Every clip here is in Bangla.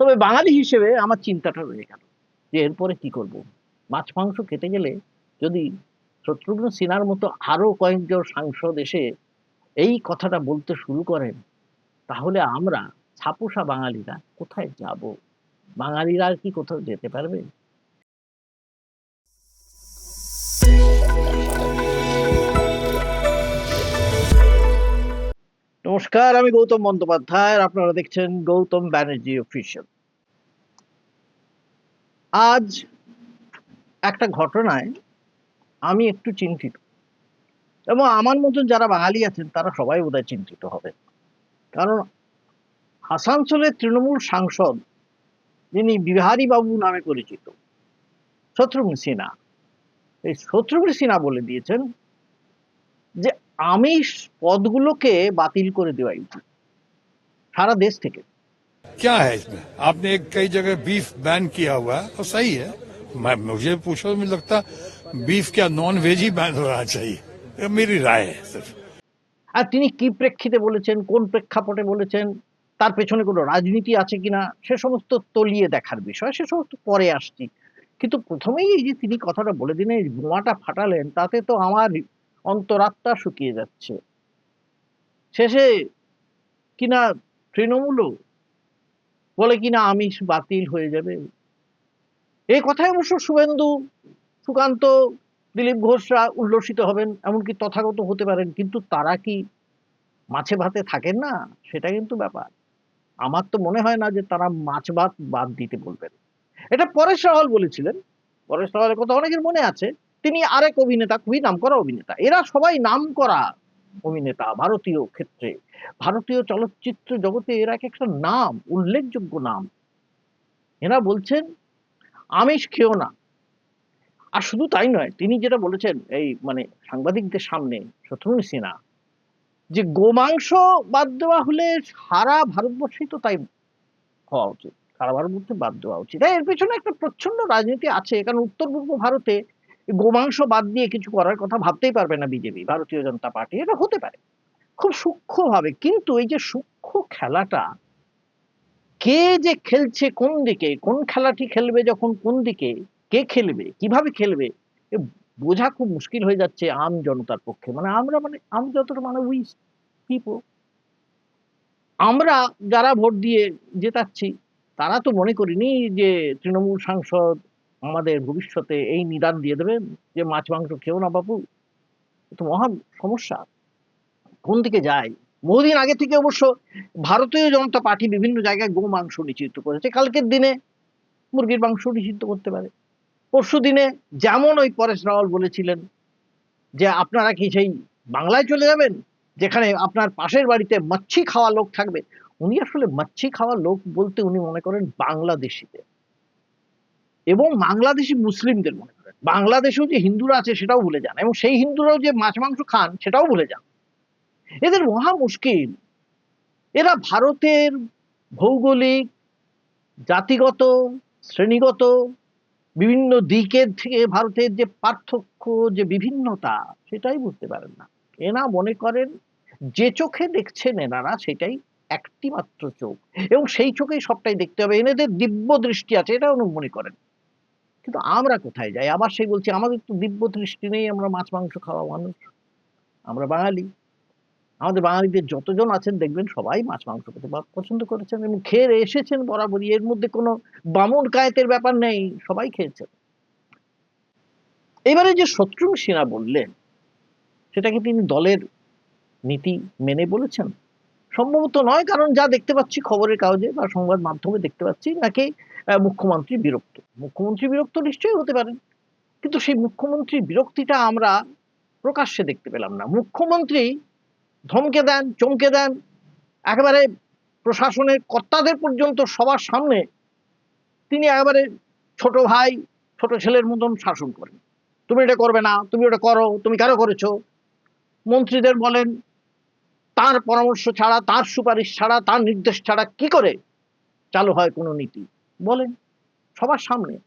তবে বাঙালি হিসেবে আমার চিন্তাটা রয়ে গেল যে এরপরে কি করব? মাছ, মাংস খেতে গেলে যদি শত্রুঘ্ন সিনহার মতো আরও কয়েকজন সাংসদ এসে এই কথাটা বলতে শুরু করেন, তাহলে আমরা ছাপোষা বাঙালিরা কোথায় যাব? বাঙালিরা আর কি কোথাও যেতে পারবে? নমস্কার, আমি গৌতম বন্দ্যোপাধ্যায় আপনারা দেখছেন গৌতম ব্যানার্জি অফিসিয়াল। আজ একটা ঘটনায় আমি একটু চিন্তিত, এবং আমার মতন যারা বাঙালি আছেন, তারা সবাই বোধহয় চিন্তিত হবে। কারণ আসানসোলের তৃণমূল সাংসদ, যিনি বিহারী বাবু নামে পরিচিত, শত্রুঘ্ন সিনহা, এই শত্রুঘ্ন সিনহা বলে দিয়েছেন যে আমিষ পদগুলোকে বাতিল করে দেওয়াই উচিত সারা দেশ থেকে क्या है इसमें आपने एक कई जगह बीफ बैन किया हुआ है और सही है मैं मुझे पूछो मुझे लगता बीफ क्या नॉन वेज ही बैन होना चाहिए ये मेरी राय है सिर्फ আর তিনি কি প্রেক্ষিতে বলেছেন কোন প্রেক্ষাপটে বলেছেন তার পেছনে কোনো রাজনীতি আছে কিনা সে সমস্ত তলিয়ে দেখার বিষয় সে সমস্ত পরে আসছি কিন্তু প্রথমেই এই যে তিনি কথাটা বলে দিনে এই বোমাটা ফাটালেন তাতে তো আমার অন্তরাত্মা শুকিয়ে যাচ্ছে। শেষে কিনা তৃণমূলও বলে কিনা আমিষ বাতিল হয়ে যাবে। এই কথায় অবশ্য শুভেন্দু, সুকান্ত, দিলীপ ঘোষরা উল্লসিত হবেন, এমনকি তথাগত হতে পারেন, কিন্তু তারা কি মাছে ভাতে থাকেন না? সেটা কিন্তু ব্যাপার। আমার তো মনে হয় না যে তারা মাছ ভাত বাদ দিতে বলবেন। এটা পরেশ রাওয়াল বলেছিলেন। পরেশ রাওয়ালের কথা অনেকের মনে আছে। তিনি আরেক অভিনেতা, খুবই নামকরা অভিনেতা। এরা সবাই নাম করা অভিনেতা ভারতীয় ক্ষেত্রে। ভারতীয় চলচ্চিত্র জগতে এরা এক একটা নাম, উল্লেখযোগ্য নাম। এরা বলছেন, আমিষ খেও না। আর শুধু তাই নয়, তিনি যেটা বলেছেন, এই মানে সাংবাদিকদের সামনে, শত্রুঘ্ন সিনহা যে গোমাংস বাদ দেওয়া হলে সারা ভারতবর্ষেই তো তাই হওয়া উচিত। সারা ভারতবর্ষে বাদ দেওয়া উচিত। এর পেছনে একটা প্রচ্ছন্ন রাজনীতি আছে। কারণ উত্তর পূর্ব ভারতে গোমাংস বাদ দিয়ে কিছু করার কথা ভাবতেই পারবে না বিজেপি, ভারতীয় জনতা পার্টি। এটা হতে পারে। খুব সূক্ষ্মভাবে। কিন্তু এই যে সূক্ষ্ম খেলাটা, কে যে খেলছে কোন দিকে, কোন খেলাটি খেলবে যখন, কোন দিকে, কে খেলবে, কীভাবে খেলবে বোঝা খুব মুশকিল হয়ে যাচ্ছে আম জনতার পক্ষে। মানে আমরা মানে আম যতটা মানে উই পিপল আমরা যারা ভোট দিয়ে জেতাচ্ছি, তারা তো মনে করিনি যে তৃণমূল সাংসদ আমাদের ভবিষ্যতে এই নিদান দিয়ে দেবেন যে মাছ, মাংস খেও না বাবু তো মহা সমস্যা। কোন দিকে যায়? বহুদিন আগে থেকে অবশ্য ভারতীয় জনতা পার্টি বিভিন্ন জায়গায় গো মাংস নিষিদ্ধ করেছে। কালকের দিনে মুরগির মাংস নিষিদ্ধ করতে পারে। পরশু দিনে যেমন ওই পরেশ রাওয়াল বলেছিলেন যে, আপনারা কি সেই বাংলায় চলে যাবেন? যেখানে আপনার পাশের বাড়িতে মাচ্ছি খাওয়া লোক থাকবে? উনি আসলে মাচ্ছি খাওয়া লোক বলতে উনি মনে করেন বাংলাদেশিদের। এবং বাংলাদেশি মুসলিমদের মনে করেন। বাংলাদেশেও যে হিন্দুরা আছে সেটাও ভুলে যান এবং সেই হিন্দুরাও যে মাছ, মাংস খান সেটাও ভুলে যান। এদের মহা মুশকিল। এরা ভারতের ভৌগোলিক, জাতিগত, শ্রেণীগত, বিভিন্ন দিকের থেকে ভারতের যে পার্থক্য, যে বিভিন্নতা, সেটাই বুঝতে পারেন না। এনা মনে করেন যে চোখে দেখছেন এনারা সেটাই একটি মাত্র চোখ। এবং সেই চোখেই সবটাই দেখতে হবে। এনাদের দিব্য দৃষ্টি আছে এটা উনি মনে করেন। কিন্তু আমরা কোথায় যাই? আবার সেই বলছি, আমাদের তো দিব্য দৃষ্টি নেই, আমরা মাছ, মাংস খাওয়া মানুষ। আমরা বাঙালি। আমাদের বাঙালিদের যতজন আছেন, দেখবেন সবাই মাছ, মাংস খেতে পছন্দ করেছেন এবং খেয়ে এসেছেন বরাবরই। এর মধ্যে কোনো বামন কায়েতের ব্যাপার নেই, সবাই খেয়েছেন। এবারে যে শত্রুঘ্ন সিনহা বললেন, সেটাকে তিনি দলের নীতি মেনে বলেছেন? সম্ভবত নয়, কারণ যা দেখতে পাচ্ছি খবরের কাগজে বা সংবাদ মাধ্যমে দেখতে পাচ্ছি, নাকি মুখ্যমন্ত্রী বিরক্ত। মুখ্যমন্ত্রী বিরক্ত নিশ্চয়ই হতে পারেন। কিন্তু সেই মুখ্যমন্ত্রীর বিরক্তিটা আমরা প্রকাশ্যে দেখতে পেলাম না। মুখ্যমন্ত্রী ধমকে দেন, চমকে দেন, একেবারে প্রশাসনের কর্তাদের পর্যন্ত সবার সামনে তিনি একেবারে ছোট ভাই, ছোট ছেলের মতন শাসন করেন। তুমি এটা করবে না, তুমি ওটা করো, তুমি কেন করেছ? মন্ত্রীদের বলেন তার পরামর্শ ছাড়া, তার সুপারিশ ছাড়া, তার নির্দেশ ছাড়া কি করে চালু হয় কোনো নীতি? বলেন, সবার সামনে,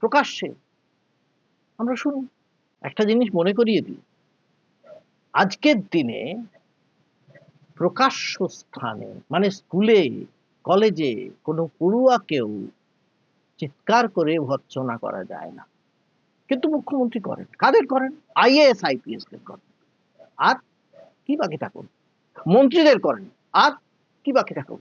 প্রকাশ্যে। আমরা শুনি একটা জিনিস মনে করিয়ে দিই। আজকের দিনে প্রকাশ্য স্থানে মানে স্কুলে, কলেজে কোনো পড়ুয়াকেও চিৎকার করে ভৎসনা করা যায় না। কিন্তু মুখ্যমন্ত্রী করেন। কাদের করেন? আইএএস আইপিএস দের করেন। আর কি বাকি থাকুন মন্ত্রীদের করেন। আর কি বাকি থাকুন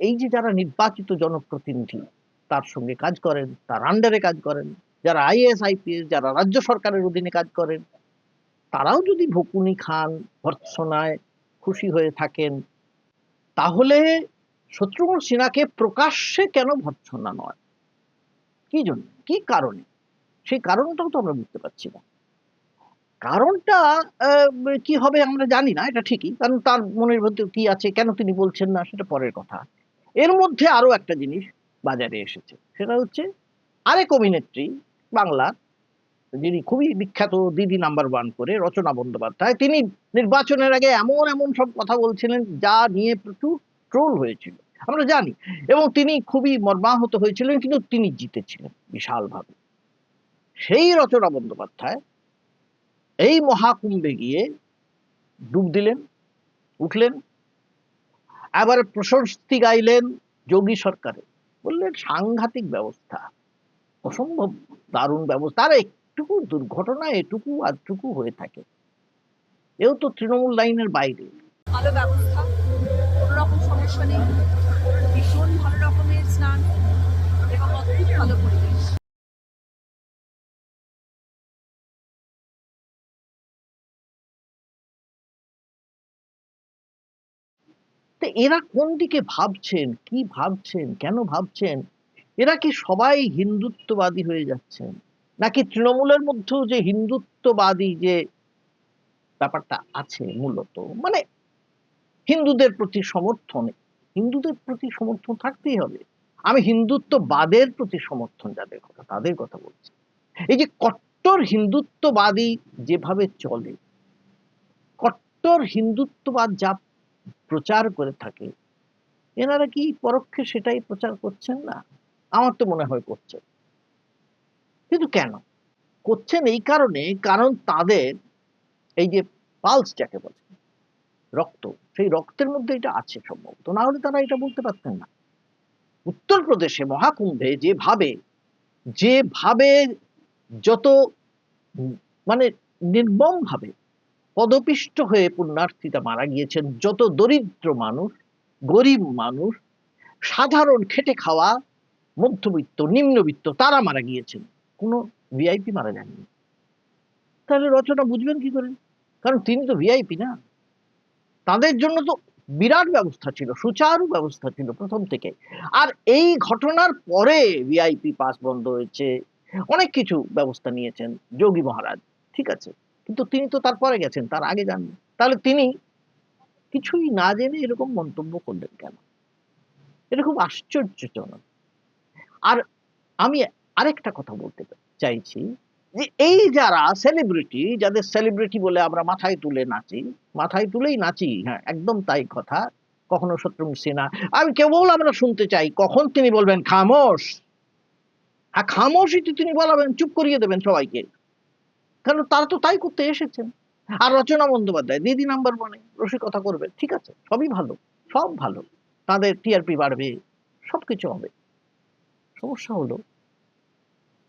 এই যে যারা নির্বাচিত জনপ্রতিনিধি, তার সঙ্গে কাজ করেন, তার আন্ডারে কাজ করেন, যারা আইএএস আইপিএস যারা রাজ্য সরকারের অধীনে কাজ করেন, তারাও যদি ভকুনি খান, ভর্ৎসনায় খুশি হয়ে থাকেন, তাহলে শত্রুঘ্ন সিনহাকে প্রকাশ্যে কেন ভর্ৎসনা নয়? কি জন্য? কি কারণে? সেই কারণটাও তো আমরা বুঝতে পারছি না। কারণটা কি হবে আমরা জানি না, এটা ঠিকই। কারণ তার মনের মধ্যে কি আছে, কেন তিনি বলছেন না, সেটা পরের কথা। এর মধ্যে আরও একটা জিনিস বাজারে এসেছে। সেটা হচ্ছে আরেক অভিনেত্রী বাংলার, যিনি খুবই বিখ্যাত দিদি নাম্বার ওয়ান করে, রচনা বন্দ্যোপাধ্যায়, তিনি নির্বাচনের আগে এমন এমন সব কথা বলছিলেন যা নিয়ে প্রচুর ট্রোল হয়েছিল। আমরা জানি। এবং তিনি খুবই মর্মাহত হয়েছিলেন, কিন্তু তিনি জিতেছিলেন বিশালভাবে। সেই রচনা বন্দ্যোপাধ্যায় এই মহাকুম্ভে গিয়ে ডুব দিলেন, উঠলেন, আবার প্রশস্তি গাইলেন যোগী সরকারের বললেন, সাংঘাতিক ব্যবস্থা, অসম্ভব দারুণ ব্যবস্থা। আর, একটুকু দুর্ঘটনা এটুকু আধটুকু হয়ে থাকে। এও তো তৃণমূল লাইনের বাইরে। ভালো ব্যবস্থা, কোনো রকম সমস্যা নেই। ভীষণ ভালো রকমের স্নান এবং অদ্ভুত ভালো পরিবেশ। তো এরা কোন দিকে ভাবছেন? কি ভাবছেন? কেন ভাবছেন? এরা কি সবাই হিন্দুত্ববাদী হয়ে যাচ্ছেন? নাকি তৃণমূলের মধ্যেও যে হিন্দুত্ববাদী যে ব্যাপারটা আছে মূলত? মানে হিন্দুদের প্রতি সমর্থন, হিন্দুদের প্রতি সমর্থন থাকতেই হবে। আমি হিন্দুত্ববাদের প্রতি সমর্থন যাদের কথা, তাদের কথা বলছি। এই যে কট্টর হিন্দুত্ববাদী যেভাবে চলে, কট্টর হিন্দুত্ববাদ যা প্রচার করে থাকে। এনারা কি পরোক্ষে সেটাই প্রচার করছেন না? আমার তো মনে হয় করছেন। কিন্তু কেন? করছেন এই কারণে কারণ তাদের এই যে পালস যাকে বলে, রক্ত, সেই রক্তের মধ্যে এটা আছে সম্ভবত। না হলে তারা এটা বলতে পারতেন না। উত্তরপ্রদেশে মহাকুম্ভে যেভাবে যেভাবে যত মানে নির্মম ভাবে পদপিষ্ট হয়ে পুণ্যার্থীরা মারা গিয়েছেন। যত দরিদ্র মানুষ, গরিব মানুষ, সাধারণ খেটে খাওয়া, মধ্যবিত্ত, নিম্নবিত্ত, তারা মারা গিয়েছেন। কোনো ভিআইপি মারা যায়নি। তাহলে রচনা বুঝবেন কি করে? কারণ তিনি তো ভিআইপি না। তাদের জন্য তো বিরাট ব্যবস্থা ছিল, সুচারু ব্যবস্থা ছিল প্রথম থেকে। আর এই ঘটনার পরে ভিআইপি পাস বন্ধ হয়েছে। অনেক কিছু ব্যবস্থা নিয়েছেন যোগী মহারাজ, ঠিক আছে? কিন্তু তিনি তো তারপরে গেছেন, তার আগে যাননি। তাহলে তিনি কিছুই না জেনে এরকম মন্তব্য করলেন কেন? খুব আশ্চর্যজনক। আর আমি আরেকটা কথা বলতে চাইছি যে এই যারা সেলিব্রিটি যাদের সেলিব্রিটি বলে আমরা মাথায় তুলে নাচি, মাথায় তুলেই নাচি হ্যাঁ একদম তাই কথা, কখনো শত্রুঘ্ন সিনহা আমি কেবল আমরা শুনতে চাই, কখন তিনি বলবেন, খামোশ। আর খামোশই তিনি বলাবেন, চুপ করিয়ে দেবেন সবাইকে। কারণ তারা তো তাই করতে এসেছেন। আর রচনা বন্দ্যোপাধ্যায়, দিদি নাম্বার ওয়ানে রসিকতা করবে ঠিক আছে? সবই ভালো, সব ভালো। তাদের টিআরপি বাড়বে, সবকিছু হবে। সমস্যা হলো,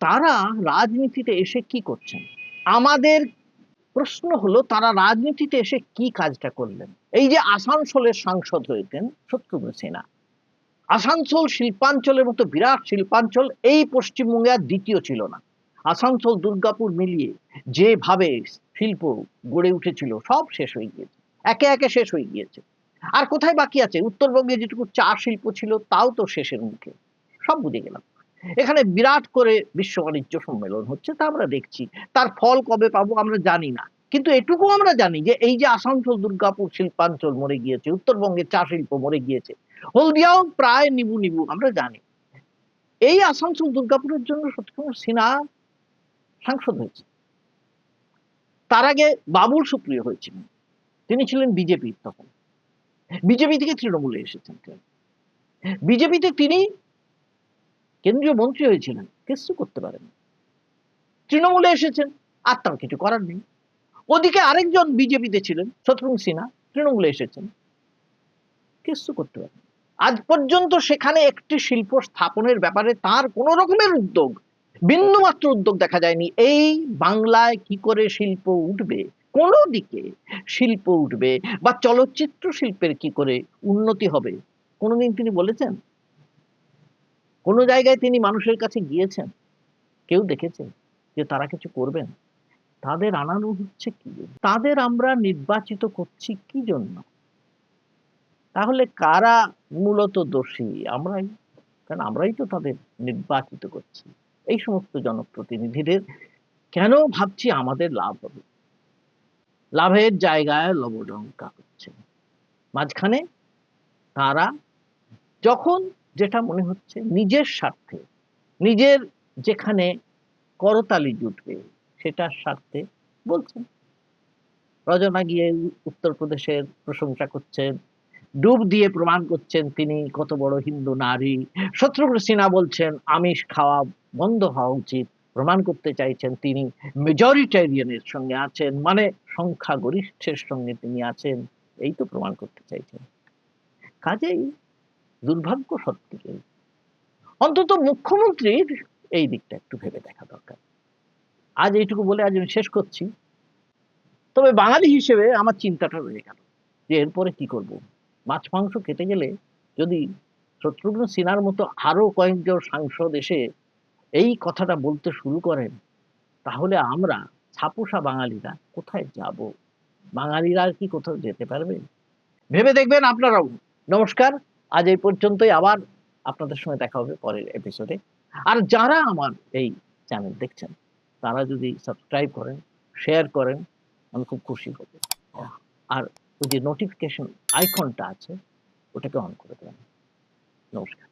তারা রাজনীতিতে এসে কি করছেন? আমাদের প্রশ্ন হলো, তারা রাজনীতিতে এসে কি কাজটা করলেন? এই যে আসানসোলের সাংসদ হয়েছেন শত্রুঘ্ন সিনহা আসানসোল শিল্পাঞ্চলের মতো বিরাট শিল্পাঞ্চল, এই পশ্চিমবঙ্গে আর দ্বিতীয় ছিল না। আসানসোল, দুর্গাপুর মিলিয়ে যেভাবে শিল্প গড়ে উঠেছিল, সব শেষ হয়ে গিয়েছে। একে একে শেষ হয়ে গিয়েছে। আর কোথায় বাকি আছে? উত্তরবঙ্গে যেটুকু চা শিল্প ছিল, তাও তো শেষের মুখে। সব বুঝে গেলাম। এখানে বিরাট করে বিশ্ব বাণিজ্য সম্মেলন হচ্ছে, তা আমরা দেখছি। তার ফল কবে পাবো আমরা জানি না। কিন্তু এটুকু আমরা জানি যে, এই যে আসানসোল, দুর্গাপুর শিল্পাঞ্চল মরে গিয়েছে উত্তরবঙ্গের চা শিল্প মরে গিয়েছে, হলদিয়াও প্রায় নিবু নিবু, আমরা জানি। এই আসানসোল, দুর্গাপুরের জন্য শত্রুঘ্ন সিনহা সাংসদ হয়েছে তার আগে বাবুল সুপ্রিয় হয়েছিলেন। তিনি ছিলেন বিজেপির তখন। বিজেপি থেকে তৃণমূলে এসেছেন বিজেপিতে তিনি কেন্দ্রীয় মন্ত্রী হয়েছিলেন। কিছু করতে পারেন। তৃণমূলে এসেছেন, আর তার কিছু করার নেই। ওদিকে আরেকজন বিজেপিতে ছিলেন, শত্রুঘ্ন সিনহা, তৃণমূলে এসেছেন। কিছু করতে পারেন। আজ পর্যন্ত সেখানে একটি শিল্প স্থাপনের ব্যাপারে তার কোন রকমের উদ্যোগ বিন্দুমাত্র উদ্যোগ দেখা যায়নি। এই বাংলায় কি করে শিল্প উঠবে? কোন দিকে শিল্প উঠবে বা চলচ্চিত্র শিল্পের কি করে উন্নতি হবে? কোনোদিন তিনি বলেছেন? কোন জায়গায় তিনি মানুষের কাছে গিয়েছেন? কেউ দেখেছে যে তারা কিছু করবেন? তাদের আনানো হচ্ছে কি? তাদের আমরা নির্বাচিত করছি কি জন্য? তাহলে কারা মূলত দোষী? আমরাই। কারণ আমরাই তো তাদের নির্বাচিত করছি। এই সমস্ত জনপ্রতিনিধিদের কেন ভাবছি আমাদের লাভ হবে? লাভের জায়গায় লবডঙ্কা হচ্ছে। মাঝখানে তারা যখন যেটা মনে হচ্ছে নিজের স্বার্থে, নিজের যেখানে করতালি জুটবে সেটার স্বার্থে বলছেন। রজনা গিয়ে উত্তরপ্রদেশের প্রশংসা করছেন, ডুব দিয়ে প্রমাণ করছেন তিনি কত বড় হিন্দু নারী। শত্রুঘ্ন সিনহা বলছেন, আমিষ খাওয়া বন্ধ হওয়া উচিত। প্রমাণ করতে চাইছেন তিনি। মেজরিটেরিয়ানের সঙ্গে আছেন মানে সংখ্যাগরিষ্ঠের সঙ্গে তিনি আছেন, এই তো প্রমাণ করতে চাইছেন। কাজেই দুর্ভাগ্য সত্যি অন্তত মুখ্যমন্ত্রীর এই দিকটা একটু ভেবে দেখা দরকার। আজ এইটুকু বলে আজ আমি শেষ করছি। তবে বাঙালি হিসেবে আমার চিন্তাটা রয়ে গেল যে এরপরে কি করব? মাছ মাংস কেটে গেলে যদি শত্রুঘ্ন সিনহার মতো আরও কয়েকজন সাংসদ এসে এই কথাটা বলতে শুরু করেন, তাহলে আমরা ছাপোষা বাঙালিরা কোথায় যাব? বাঙালিরা কি কোথাও যেতে পারবে? ভেবে দেখবেন আপনারাও। নমস্কার, আজ এই পর্যন্তই। আবার আপনাদের সঙ্গে দেখা হবে পরের এপিসোডে আর যারা আমার এই চ্যানেল দেখছেন, তারা যদি সাবস্ক্রাইব করেন শেয়ার করেন, আমি খুব খুশি হব। আর ওই যে নোটিফিকেশন আইকনটা আছে, ওটাকে অন করে দেবেন। নমস্কার।